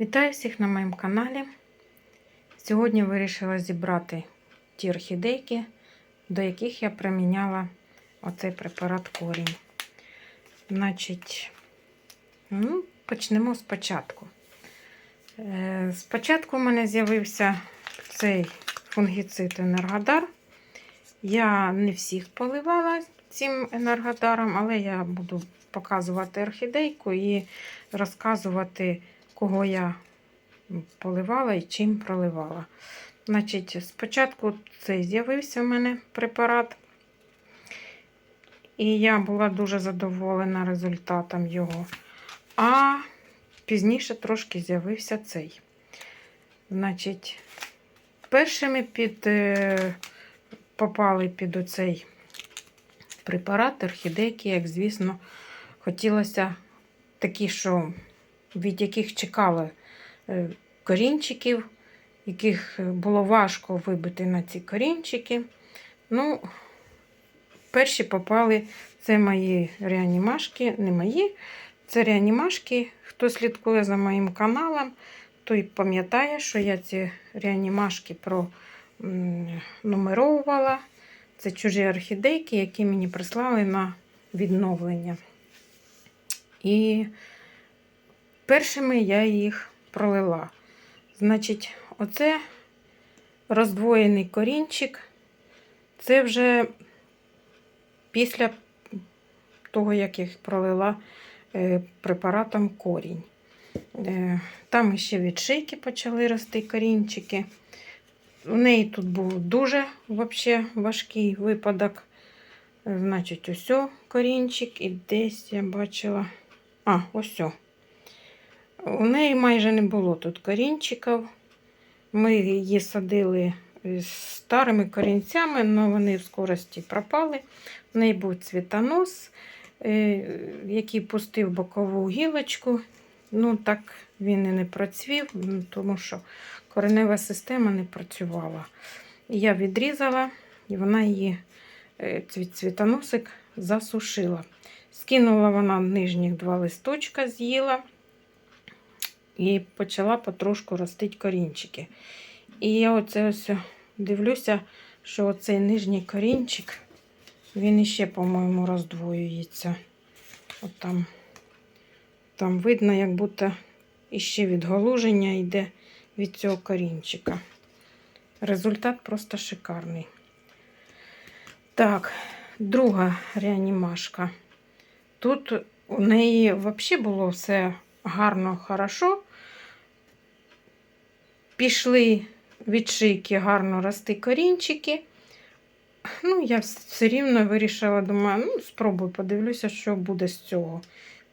Вітаю всіх на моєму каналі. Сьогодні вирішила зібрати ті орхідейки, до яких я приміняла оцей препарат корінь. Значить, ну, почнемо спочатку. Е, Спочатку в мене з'явився цей фунгіцид енергодар. Я не всіх поливала цим енергодаром, але я буду показувати орхідейку і розказувати, кого я поливала і чим проливала. Значить, спочатку цей з'явився в мене препарат, і я була дуже задоволена результатом його. А пізніше трошки з'явився цей. Значить, першими під, е, попали під оцей препарат орхідейки, як, звісно, хотілося такі, що від яких чекали е, корінчиків, яких було важко вибити на ці корінчики. Ну, перші попали це мої реанімашки, не мої, це реанімашки. Хто слідкує за моїм каналом, той пам'ятає, що я ці реанімашки пронумеровувала. Це чужі орхідейки, які мені прислали на відновлення. І першими я їх пролила. Значить, оце роздвоєний корінчик. Це вже після того, як їх пролила е, препаратом корінь. Е, Там ще від шийки почали рости корінчики. У неї тут був дуже вообще важкий випадок. Значить, ось корінчик, і десь я бачила. А, ось. У неї майже не було тут корінчиків. Ми її садили старими корінцями, але вони в скорості пропали. У неї був цвітонос, який пустив бокову гілочку. Ну, так він і не процвів, тому що коренева система не працювала. Я відрізала, і вона її цвітоносик засушила. Скинула вона нижніх два листочка, з'їла і почала потрошку ростити корінчики. І я оце ось дивлюся, що оцей нижній корінчик, він іще, по-моєму, роздвоюється. От там, там видно, як будто іще відголуження йде від цього корінчика. Результат просто шикарний. Так, друга реанімашка. Тут у неї взагалі було все гарно, хорошо. Пішли від шийки гарно рости корінчики. Ну, я все рівно вирішила, думаю, ну, спробую, подивлюся, що буде з цього.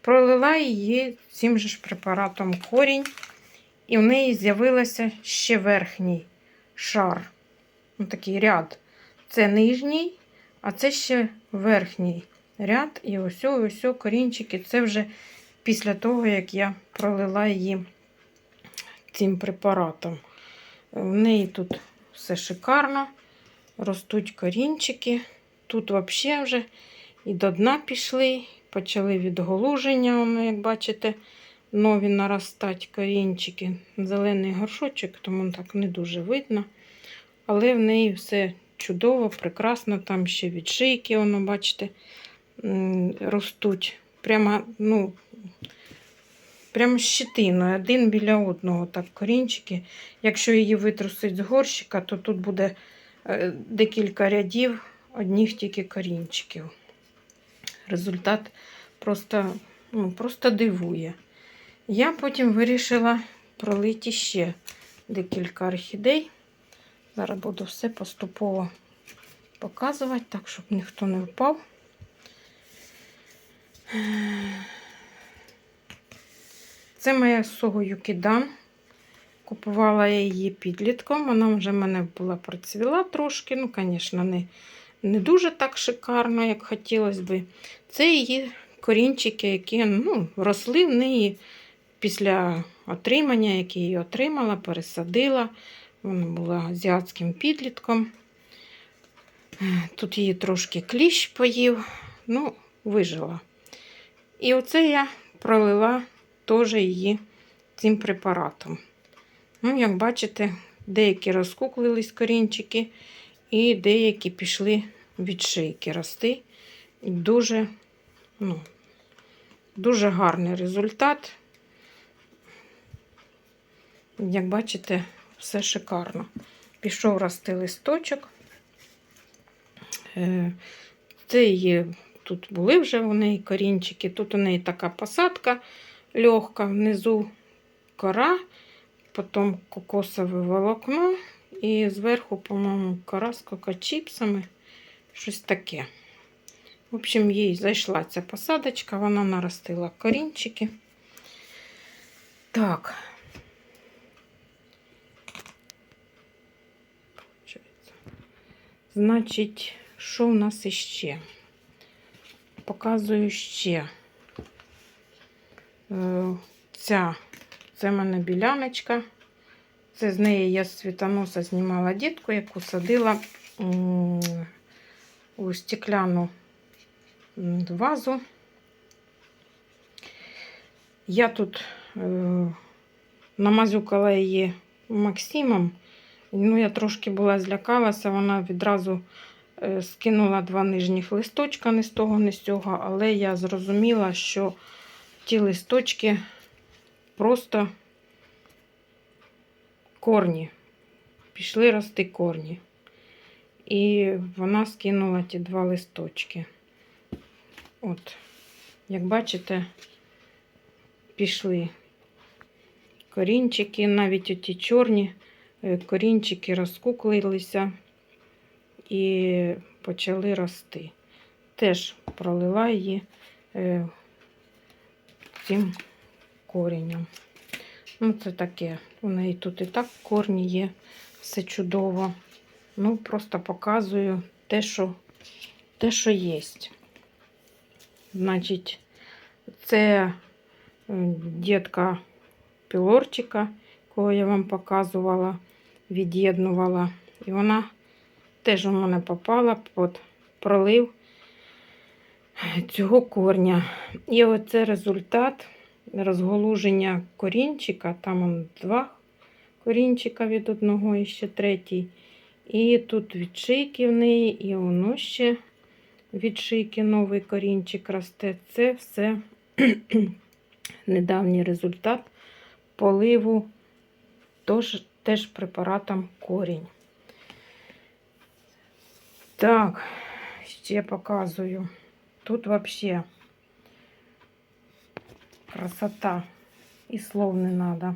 Пролила її цим же ж препаратом корінь, і в неї з'явився ще верхній шар. Ну, такий ряд. Це нижній, а це ще верхній ряд. І ось ось корінчики. Це вже після того, як я пролила її цим препаратом. В неї тут все шикарно. Ростуть корінчики. Тут взагалі вже і до дна пішли, почали відголуження, як бачите, нові наростать корінчики. Зелений горшочок, тому так не дуже видно. Але в неї все чудово, прекрасно. Там ще від шийки, воно, бачите, ростуть. Прямо, ну, прямо щитиною, один біля одного. так корінчики. Якщо її витрусить з горщика, то тут буде е, декілька рядів одних тільки корінчиків. Результат просто, ну, просто дивує. Я потім вирішила пролити ще декілька орхідей. Зараз буду все поступово показувати, так, щоб ніхто не впав. Це моя сого Юкідан. Купувала я її підлітком. Вона вже в мене була процвіла трошки. Ну, звісно, не не дуже так шикарно, як хотілося би. Це її корінчики, які ну, росли в неї після отримання, яке її отримала, пересадила. Вона була азіатським підлітком. Тут її трошки кліщ поїв, ну, вижила. І оце я пролила теж її цим препаратом. Ну, як бачите, деякі розкуклились корінчики, і деякі пішли від шийки рости. І дуже, ну, дуже гарний результат. Як бачите, все шикарно. Пішов рости листочок. Е, Це її, тут були вже у неї корінчики. Тут у неї така посадка легка, внизу кора, потім кокосове волокно і зверху, по-моєму, кора з кокочіпсами. Щось таке. В общем, їй зайшла ця посадочка, вона наростила корінчики. Так. Значить, що в нас іще? Показую ще. Е, Ця, це в мене біляночка. Це з неї я з світоноса знімала дітку, яку садила у стекляну вазу. Я тут е, намазюкала її Максимом. Ну, я трошки була злякалася, вона відразу е, скинула два нижніх листочка, не з того, не з цього, але я зрозуміла, що ті листочки просто корні. Пішли рости корні. І вона скинула ті два листочки. От, як бачите, пішли корінчики, навіть оті чорні е, корінчики розкуклилися і почали рости. Теж пролила її е, цим корінням. Ну, це таке. У неї тут і так корні є, все чудово. Ну, просто показую те, що, те, що є. Значить, це дітка пілорчика, кого я вам показувала, від'єднувала. І вона теж у мене попала під пролив цього корня. І оце результат розголуження корінчика. Там он два корінчика від одного і ще третій. І тут від шийки в неї, і воно ще від шийки новий корінчик росте. Це все недавній результат поливу тож, теж препаратом корінь. Так, ще показую. Тут вообще красота і слов не надо.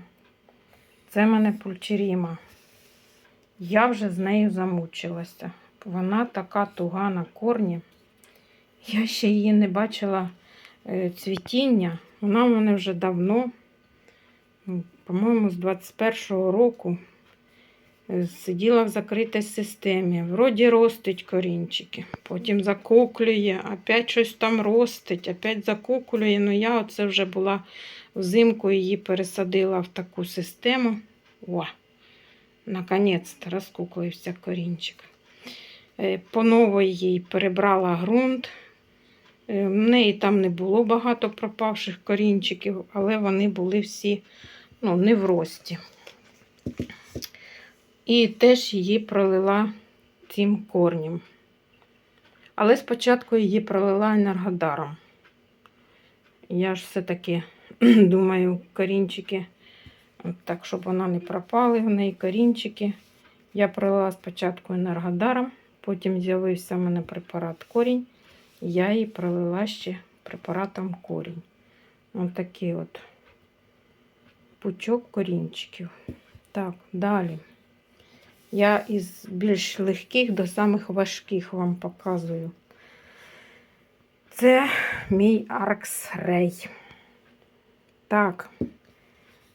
Це мене пульчеріма. Я вже з нею замучилася. Вона така туга на корні. Я ще її не бачила е, цвітіння. Вона в мене вже давно, по-моєму, з 21-го року сиділа в закритій системі. Вроді ростить корінчики, потім закуклює, опять щось там ростить, опять закуклює. Ну я оце вже була взимку її пересадила в таку систему. О, наконець-то розкуклився корінчик. Е, По новій їй перебрала ґрунт. Е, В неї там не було багато пропавших корінчиків, але вони були всі ну, не в рості. І теж її пролила цим корнем. Але спочатку її пролила енергодаром. Я ж все-таки думаю, корінчики, так, щоб вона не пропали, в неї корінчики. Я пролила спочатку енергодаром, потім з'явився в мене препарат корінь. Я її пролила ще препаратом корінь. Ось такий от пучок корінчиків. Так, далі. Я із більш легких до самих важких вам показую. Це мій Аркс Рей. Так,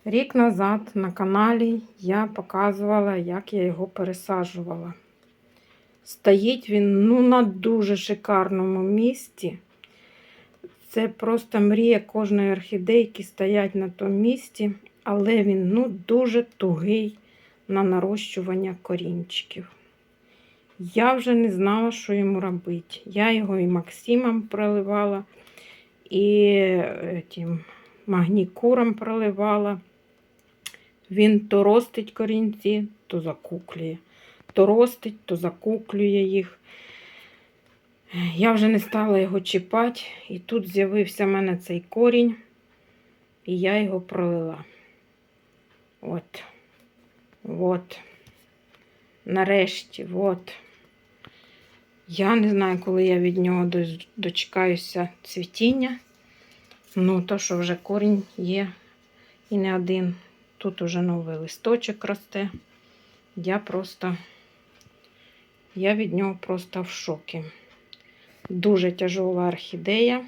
рік назад на каналі я показувала, як я його пересаджувала. Стоїть він ну, на дуже шикарному місці. Це просто мрія кожної орхідейки стоять на тому місці, але він ну, дуже тугий на нарощування корінчиків. Я вже не знала, що йому робити. Я його і Максимом проливала, і е, тим магнікуром проливала. Він то ростить корінці, то закуклює. То ростить, то закуклює їх. Я вже не стала його чіпати, і тут з'явився в мене цей корінь, і я його пролила. От. От. Нарешті, от. Я не знаю, коли я від нього дочекаюся цвітіння. Ну, то, що вже корінь є і не один. Тут уже новий листочок росте. Я просто, я від нього просто в шокі. Дуже тяжела орхідея.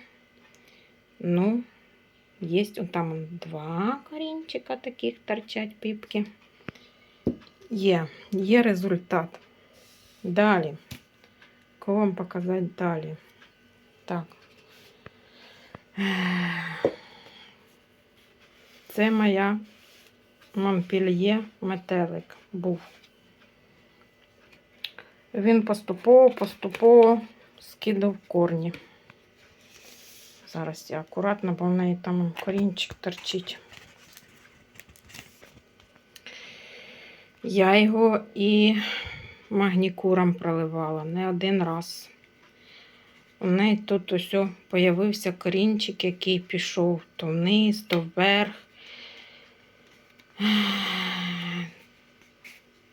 Ну, є там два корінчика таких торчать піпки. Є, є результат. Далі. Кого вам показати далі? Так. Це моя Монпельє метелик був. Він поступово, поступово скидав корні. Зараз я акуратно, бо в неї там корінчик торчить. Я його і магнікуром проливала не один раз. У неї тут ось появився корінчик, який пішов то вниз, то вверх.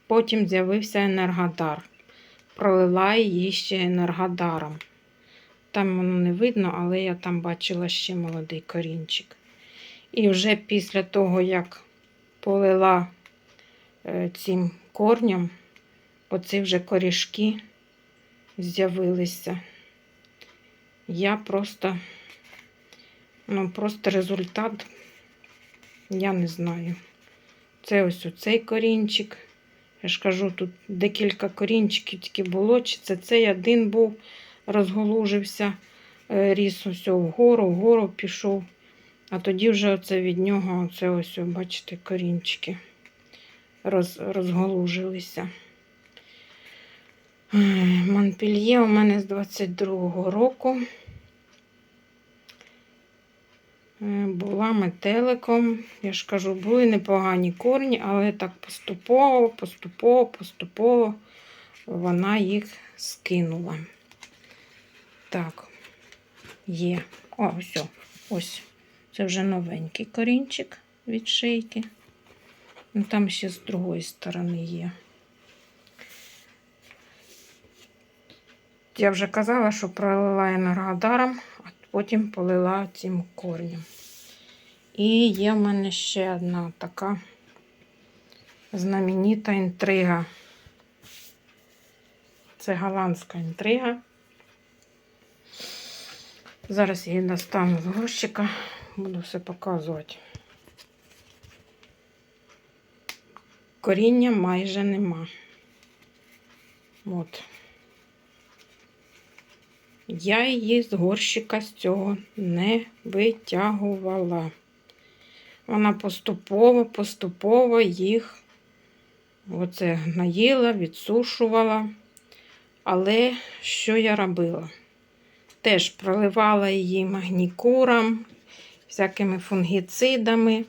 Потім з'явився енергодар. Пролила її ще енергодаром. Там воно не видно, але я там бачила ще молодий корінчик. І вже після того, як полила цим корнем, оці вже корішки з'явилися. Я просто, ну, просто результат, я не знаю. Це ось оцей корінчик. Я ж кажу, тут декілька корінчиків тільки було, чи це цей один був, розголужився, е, ріс ось вгору, вгору пішов. А тоді вже оце від нього, оце ось, бачите, корінчики роз, розголужилися. Монпельє у мене з 22-го року. Е, Була метеликом. Я ж кажу, були непогані корні, але так поступово, поступово, поступово вона їх скинула. Так, є. О, о, ось. Це вже новенький корінчик від шийки. Ну, там ще з другої сторони є. Я вже казала, що пролила енергодаром, а потім полила цим корнем. І є в мене ще одна така знаменита інтрига. Це голландська інтрига. Зараз її достану з горщика, буду все показувати. Коріння майже нема. От. Я її з горщика з цього не витягувала. Вона поступово, поступово їх оце гноїла, відсушувала. Але що я робила? Теж проливала її магнікуром, всякими фунгіцидами.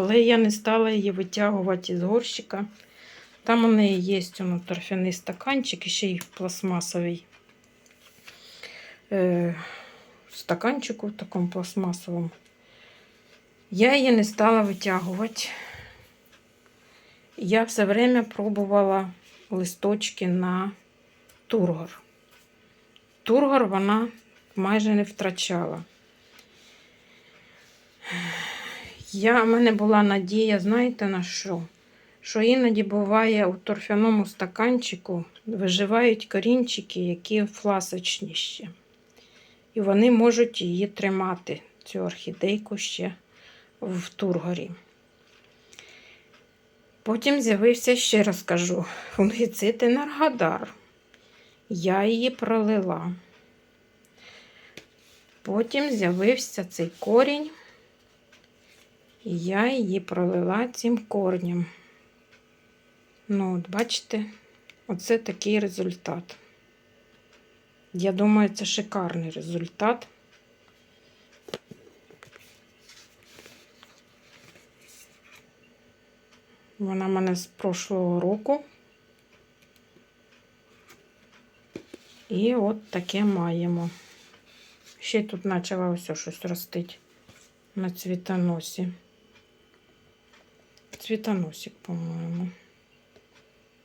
Але я не стала її витягувати з горщика. Там у неї є воно, торфяний стаканчик і ще й пластмасовий е, стаканчику в такому пластмасовому. Я її не стала витягувати. Я все время пробувала листочки на тургор. Тургор вона майже не втрачала. Я, в мене була надія, знаєте на що? Що іноді буває у торфяному стаканчику виживають корінчики, які фласочні ще. І вони можуть її тримати, цю орхідейку ще в тургорі. Потім з'явився, ще раз кажу, фунгіцид енергодар. Я її пролила. Потім з'явився цей корінь, і я її пролила цим корнем. Ну, от бачите, оце такий результат. Я думаю, це шикарний результат. Вона в мене з прошлого року. І от таке маємо. Ще тут почала ось щось ростити на цвітоносі. Цвітоносик, по-моєму.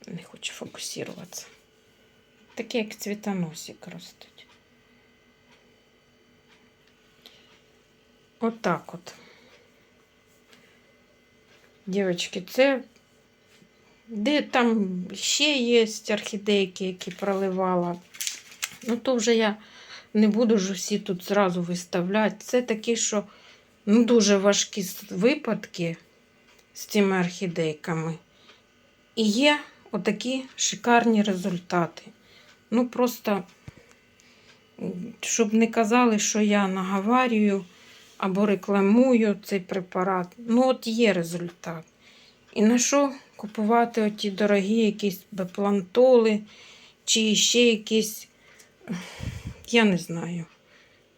Не хочу фокусуватися. Таке, як цвітоносик ростуть. Отак от. Дівчатки, це де там ще є орхідейки, які проливала. Ну, то вже я не буду ж всі тут зразу виставляти. Це такі, що ну, дуже важкі випадки з цими орхідейками. І є отакі шикарні результати. Ну, просто, щоб не казали, що я наговарюю або рекламую цей препарат. Ну, от є результат. І на що купувати оті дорогі якісь беплантоли чи ще якісь, я не знаю.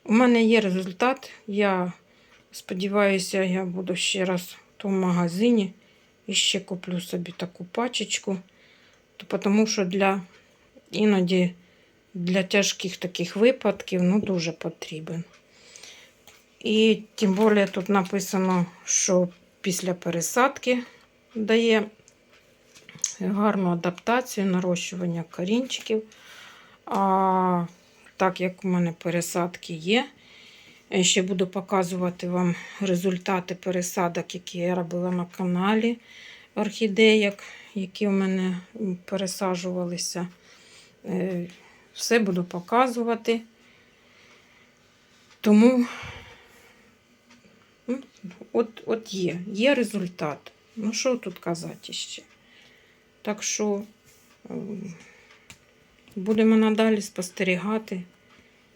У мене є результат. Я сподіваюся, я буду ще раз в магазині і ще куплю собі таку пачечку. То тому що для іноді для тяжких таких випадків ну, дуже потрібен. І тим більше тут написано, що після пересадки дає гарну адаптацію, нарощування корінчиків. А так як у мене пересадки є, я ще буду показувати вам результати пересадок, які я робила на каналі орхідеяк, які у мене пересаджувалися. Е, Все буду показувати. Тому ну, от, от є, є результат. Ну, що тут казати ще? Так що ем, будемо надалі спостерігати.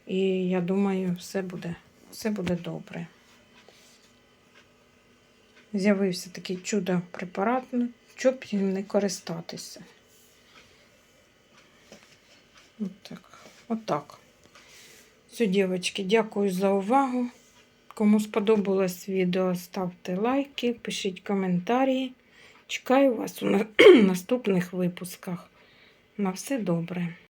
І я думаю, все буде, все буде добре. З'явився такий чудо препарат, щоб їм не користатися. Отак. Отак. Все, дівчатки, дякую за увагу. Кому сподобалось відео, ставте лайки, пишіть коментарі. Чекаю вас у наступних випусках. На все добре.